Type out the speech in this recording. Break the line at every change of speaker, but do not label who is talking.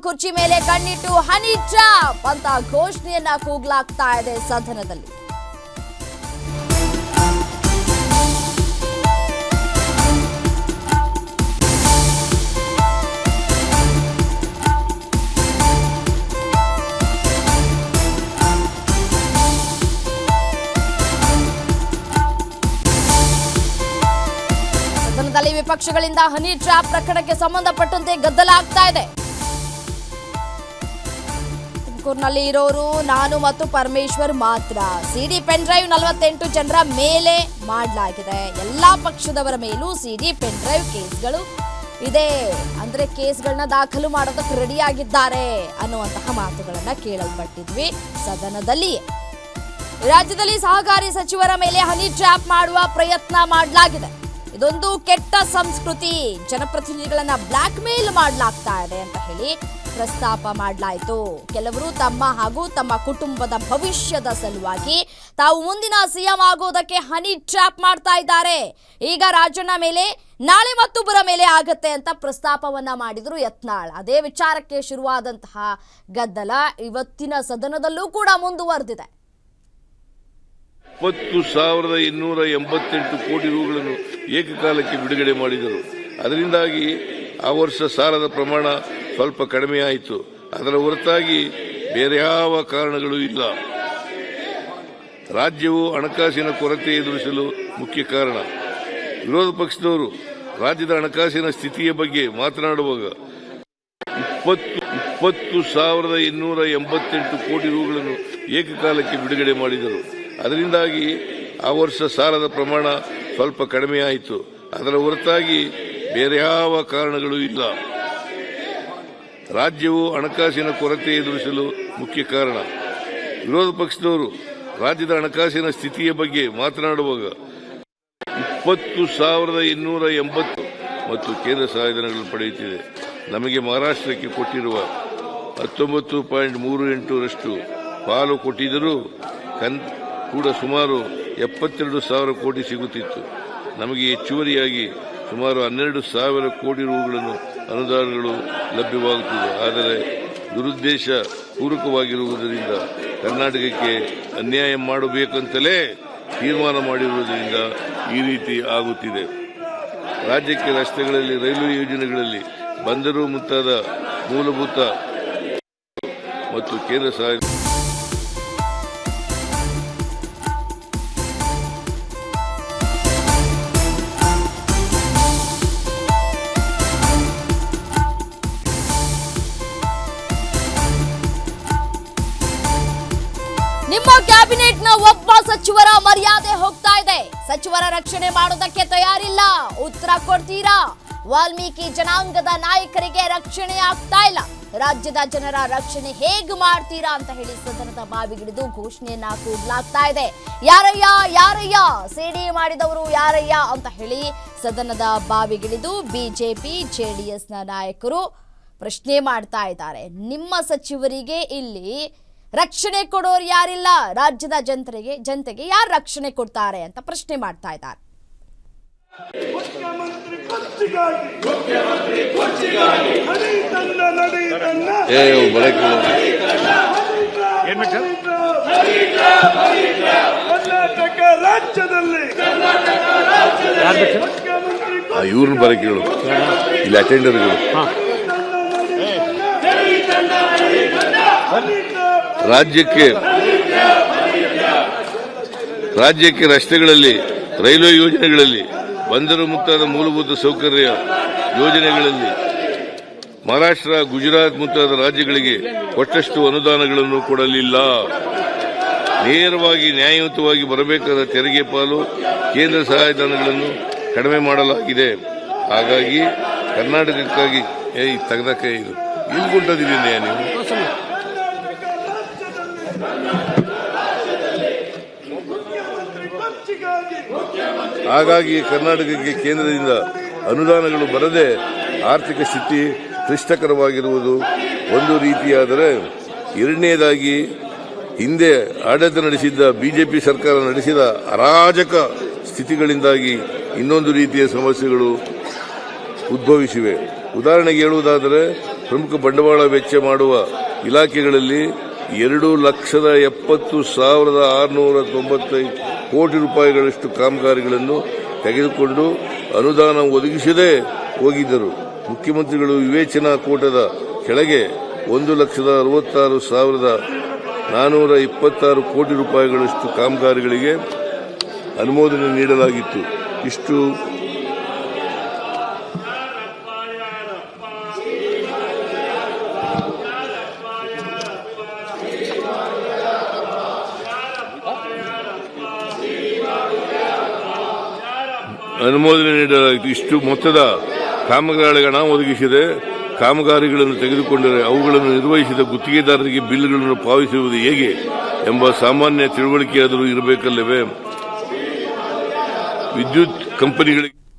ಕುರ್ಚಿ ಮೇಲೆ ಕಣ್ಣಿಟ್ಟು ಹನಿ ಟ್ರಾಪ್ ಅಂತ ಘೋಷಣೆಯನ್ನ ಕೂಗ್ಲಾಗ್ತಾ ಇದೆ ಸದನದಲ್ಲಿ. ಸದನದಲ್ಲಿ ವಿಪಕ್ಷಗಳಿಂದ ಹನಿ ಟ್ರಾಪ್ ಪ್ರಕರಣಕ್ಕೆ ಸಂಬಂಧಪಟ್ಟಂತೆ ಗದ್ದಲ ಆಗ್ತಾ ಇದೆ. ತುಮಕೂರಿನಲ್ಲಿ ಇರೋರು, ನಾನು ಮತ್ತು ಪರಮೇಶ್ವರ್ ಮಾತ್ರ. ಸಿಡಿ ಪೆನ್ ಡ್ರೈವ್ ನಲವತ್ತೆಂಟು ಜನರ ಮೇಲೆ ಮಾಡಲಾಗಿದೆ. ಎಲ್ಲಾ ಪಕ್ಷದವರ ಮೇಲೂ ಸಿಡಿ ಪೆನ್ ಡ್ರೈವ್ ಕೇಸ್ಗಳು ಇದೆ. ಅಂದ್ರೆ ಕೇಸ್ಗಳನ್ನ ದಾಖಲು ಮಾಡೋದಕ್ಕೆ ರೆಡಿ ಆಗಿದ್ದಾರೆ ಅನ್ನುವಂತಹ ಮಾತುಗಳನ್ನ ಕೇಳಲ್ಪಟ್ಟಿದ್ವಿ ಸದನದಲ್ಲಿ. ರಾಜ್ಯದಲ್ಲಿ ಸಹಕಾರಿ ಸಚಿವರ ಮೇಲೆ ಹನಿ ಟ್ರ್ಯಾಪ್ ಮಾಡುವ ಪ್ರಯತ್ನ ಮಾಡಲಾಗಿದೆ. ಇದೊಂದು ಕೆಟ್ಟ ಸಂಸ್ಕೃತಿ. ಜನಪ್ರತಿನಿಧಿಗಳನ್ನ ಬ್ಲ್ಯಾಕ್ ಮೇಲ್ ಮಾಡಲಾಗ್ತಾ ಇದೆ ಅಂತ ಹೇಳಿ ಪ್ರಸ್ತಾಪ ಮಾಡಲಾಯಿತು. ಕೆಲವರು ತಮ್ಮ ಹಾಗೂ ತಮ್ಮ ಕುಟುಂಬದ ಭವಿಷ್ಯದ ಸಲುವಾಗಿ ತಾವು ಮುಂದಿನ ಸಿಎಂ ಆಗೋದಕ್ಕೆ ಹನಿ ಟ್ರ್ಯಾಪ್ ಮಾಡ್ತಾ ಇದ್ದಾರೆ. ಈಗ ರಾಜಣ್ಣ ಮೇಲೆ, ನಾಳೆ ಮತ್ತೊಬ್ಬರ ಮೇಲೆ ಆಗತ್ತೆ ಅಂತ ಪ್ರಸ್ತಾಪವನ್ನ ಮಾಡಿದ್ರು ಯತ್ನಾಳ್. ಅದೇ ವಿಚಾರಕ್ಕೆ ಶುರುವಾದಂತಹ ಗದ್ದಲ ಇವತ್ತಿನ ಸದನದಲ್ಲೂ ಕೂಡ ಮುಂದುವರೆದಿದೆ.
ಇಪ್ಪತ್ತು ಸಾವಿರದ ಇನ್ನೂರ ಎಂಬತ್ತೆಂಟು ಕೋಟಿ ರೂಗಳನ್ನು ಏಕಕಾಲಕ್ಕೆ ಬಿಡುಗಡೆ ಮಾಡಿದರು. ಅದರಿಂದಾಗಿ ಆ ವರ್ಷ ಸಾಲದ ಪ್ರಮಾಣ ಸ್ವಲ್ಪ ಕಡಿಮೆಯಾಯಿತು ಅದರ ಹೊರತಾಗಿ ಬೇರೆ ಯಾವ ಕಾರಣಗಳು ಇಲ್ಲ. ರಾಜ್ಯವು ಹಣಕಾಸಿನ ಕೊರತೆ ಎದುರಿಸಲು ಮುಖ್ಯ ಕಾರಣ. ವಿರೋಧ ಪಕ್ಷದವರು ರಾಜ್ಯದ ಹಣಕಾಸಿನ ಸ್ಥಿತಿಯ ಬಗ್ಗೆ ಮಾತನಾಡುವಾಗ ಇಪ್ಪತ್ತು ಇಪ್ಪತ್ತು ಸಾವಿರದ ಇನ್ನೂರ ಎಂಬತ್ತೆಂಟು ಕೋಟಿ ರೂಗಳನ್ನು ಏಕಕಾಲಕ್ಕೆ ಬಿಡುಗಡೆ ಮಾಡಿದರು. ಅದರಿಂದಾಗಿ ಆ ವರ್ಷ ಸಾಲದ ಪ್ರಮಾಣ ಸ್ವಲ್ಪ ಕಡಿಮೆಯಾಯಿತು ಅದರ ಹೊರತಾಗಿ ಬೇರೆ ಯಾವ ಕಾರಣಗಳು ಇಲ್ಲ. ರಾಜ್ಯವು ಹಣಕಾಸಿನ ಕೊರತೆ ಎದುರಿಸಲು ಮುಖ್ಯ ಕಾರಣ. ವಿರೋಧ ಪಕ್ಷದವರು ರಾಜ್ಯದ ಹಣಕಾಸಿನ ಸ್ಥಿತಿಯ ಬಗ್ಗೆ ಮಾತನಾಡುವಾಗ ಇಪ್ಪತ್ತು ಸಾವಿರದ ಇನ್ನೂರ ಎಂಬತ್ತು ಮತ್ತು ಕೇಂದ್ರ ಸಹಾಯಧನಗಳನ್ನು ಪಡೆಯುತ್ತಿದೆ. ನಮಗೆ ಮಹಾರಾಷ್ಟ್ರಕ್ಕೆ ಕೊಟ್ಟಿರುವ ಹತ್ತೊಂಬತ್ತು ಪಾಯಿಂಟ್ ಮೂರು ಎಂಟರಷ್ಟು ಪಾಲು ಕೊಟ್ಟಿದ್ದರೂ ಕೂಡ ಸುಮಾರು ಎಪ್ಪತ್ತೆರಡು ಸಾವಿರ ಕೋಟಿ ಸಿಗುತ್ತಿತ್ತು. ನಮಗೆ ಹೆಚ್ಚುವರಿಯಾಗಿ ಸುಮಾರು ಹನ್ನೆರಡು ಸಾವಿರ ಕೋಟಿ ರೂಗಳನ್ನು ಅನುದಾನಗಳು ಲಭ್ಯವಾಗುತ್ತಿದೆ. ಆದರೆ ದುರುದ್ದೇಶ ಪೂರಕವಾಗಿರುವುದರಿಂದ ಕರ್ನಾಟಕಕ್ಕೆ ಅನ್ಯಾಯ ಮಾಡಬೇಕಂತಲೇ ತೀರ್ಮಾನ ಮಾಡಿರುವುದರಿಂದ ಈ ರೀತಿ ಆಗುತ್ತಿದೆ. ರಾಜ್ಯಕ್ಕೆ ರಸ್ತೆಗಳಲ್ಲಿ ರೈಲ್ವೆ ಯೋಜನೆಗಳಲ್ಲಿ ಬಂದರು ಮುಂತಾದ ಮೂಲಭೂತ ಮತ್ತು ಕೇಂದ್ರ ಸಹಾಯ
ನಿಮ್ಮ ಕ್ಯಾಬಿನೆಟ್ನ ಒಬ್ಬ ಸಚಿವರ ಮರ್ಯಾದೆ ಹೋಗ್ತಾ ಇದೆ. ಸಚಿವರ ರಕ್ಷಣೆ ಮಾಡೋದಕ್ಕೆ ತಯಾರಿಲ್ಲ. ಉತ್ತರ ಕೊಡ್ತೀರಾ? ವಾಲ್ಮೀಕಿ ಜನಾಂಗದ ನಾಯಕರಿಗೆ ರಕ್ಷಣೆ ಆಗ್ತಾ ಇಲ್ಲ. ರಾಜ್ಯದ ಜನರ ರಕ್ಷಣೆ ಹೇಗ್ ಮಾಡ್ತೀರಾ ಅಂತ ಹೇಳಿ ಸದನದ ಬಾವಿಗಿಡಿದು ಘೋಷಣೆಯನ್ನ ಕೂಗ್ಲಾಗ್ತಾ ಇದೆ. ಯಾರಯ್ಯ ಯಾರಯ್ಯ? ಸಿಡಿ ಮಾಡಿದವರು ಯಾರಯ್ಯ ಅಂತ ಹೇಳಿ ಸದನದ ಬಾವಿಗಿಡಿದು ಬಿಜೆಪಿ, ಜೆಡಿಎಸ್ನ ನಾಯಕರು ಪ್ರಶ್ನೆ ಮಾಡ್ತಾ ಇದ್ದಾರೆ. ನಿಮ್ಮ ಸಚಿವರಿಗೆ ಇಲ್ಲಿ ರಕ್ಷಣೆ ಕೊಡೋರು ಯಾರಿಲ್ಲ? ರಾಜ್ಯದ ಜನತೆಗೆ ಜನತೆಗೆ ಯಾರು ರಕ್ಷಣೆ ಕೊಡ್ತಾರೆ ಅಂತ ಪ್ರಶ್ನೆ ಮಾಡ್ತಾ ಇದ್ದಾರೆ.
ಕರ್ನಾಟಕ ರಾಜ್ಯದಲ್ಲಿ.
ಇವ್ರನ್ನ ಬರಕ್ಕೆ ಹೇಳು ಇಲ್ಲಿ ಅಟೆಂಡರ್ಗಳು ರಾಜ್ಯಕ್ಕೆ ರಾಜ್ಯಕ್ಕೆ ರಸ್ತೆಗಳಲ್ಲಿ, ರೈಲ್ವೆ ಯೋಜನೆಗಳಲ್ಲಿ, ಬಂದರು ಮುಂತಾದ ಮೂಲಭೂತ ಸೌಕರ್ಯ ಯೋಜನೆಗಳಲ್ಲಿ, ಮಹಾರಾಷ್ಟ್ರ, ಗುಜರಾತ್ ಮುಂತಾದ ರಾಜ್ಯಗಳಿಗೆ ಕೊಟ್ಟಷ್ಟು ಅನುದಾನಗಳನ್ನು ಕೊಡಲಿಲ್ಲ. ನೇರವಾಗಿ, ನ್ಯಾಯಯುತವಾಗಿ ಬರಬೇಕಾದ ತೆರಿಗೆ ಪಾಲು ಕೇಂದ್ರ ಸಹಾಯಧನಗಳನ್ನು ಕಡಿಮೆ ಮಾಡಲಾಗಿದೆ. ಹಾಗಾಗಿ ಕರ್ನಾಟಕಕ್ಕಾಗಿ, ಏಯ್ ತೆಗ್ದಕ್ಕೆ ಇದು. ಇಲ್ಲಿ ಕೊಟ್ಟದಿದ್ದೀನಿ ನೀವು? ಹಾಗಾಗಿ ಕರ್ನಾಟಕಕ್ಕೆ ಕೇಂದ್ರದಿಂದ ಅನುದಾನಗಳು ಬರದೆ ಆರ್ಥಿಕ ಸ್ಥಿತಿ ಕ್ಲಿಷ್ಟಕರವಾಗಿರುವುದು ಒಂದು ರೀತಿಯಾದರೆ ಎರಡನೇದಾಗಿ ಹಿಂದೆ ಆಡಳಿತ ನಡೆಸಿದ್ದ ಬಿಜೆಪಿ ಸರ್ಕಾರ ನಡೆಸಿದ ಅರಾಜಕ ಸ್ಥಿತಿಗಳಿಂದಾಗಿ ಇನ್ನೊಂದು ರೀತಿಯ ಸಮಸ್ಯೆಗಳು ಉದ್ಭವಿಸಿವೆ. ಉದಾಹರಣೆಗೆ ಹೇಳುವುದಾದರೆ ಪ್ರಮುಖ ಬಂಡವಾಳ ವೆಚ್ಚ ಮಾಡುವ ಇಲಾಖೆಗಳಲ್ಲಿ ಎರಡು ಲಕ್ಷದ ಎಪ್ಪತ್ತು ಸಾವಿರದ ಆರುನೂರ ತೊಂಬತ್ತೈದು ಕೋಟಿ ರೂಪಾಯಿಗಳಷ್ಟು ಕಾಮಗಾರಿಗಳನ್ನು ತೆಗೆದುಕೊಂಡು ಅನುದಾನ ಒದಗಿಸದೇ ಹೋಗಿದ್ದರು. ಮುಖ್ಯಮಂತ್ರಿಗಳು ವಿವೇಚನಾ ಕೋಟದ ಕೆಳಗೆ ಒಂದು ಲಕ್ಷದ ಅರವತ್ತಾರು ಸಾವಿರದ ನಾನೂರ ಇಪ್ಪತ್ತಾರು ಕೋಟಿ ರೂಪಾಯಿಗಳಷ್ಟು ಕಾಮಗಾರಿಗಳಿಗೆ ಅನುಮೋದನೆ ನೀಡಲಾಗಿತ್ತು. ಇಷ್ಟು ಅನುಮೋದನೆ ನೀಡಲಾಗಿತ್ತು ಇಷ್ಟು ಮೊತ್ತದ ಕಾಮಗಾರಿಗಳ ಹಣ ಒದಗಿಸಿದೆ, ಕಾಮಗಾರಿಗಳನ್ನು ತೆಗೆದುಕೊಂಡರೆ ಅವುಗಳನ್ನು ನಿರ್ವಹಿಸಿದ ಗುತ್ತಿಗೆದಾರರಿಗೆ ಬಿಲ್ಗಳನ್ನು ಪಾವತಿಸುವುದು ಹೇಗೆ ಎಂಬ ಸಾಮಾನ್ಯ ತಿಳುವಳಿಕೆಯಾದರೂ ಇರಬೇಕಲ್ಲವೇ? ವಿದ್ಯುತ್ ಕಂಪನಿಗಳಿಗೆ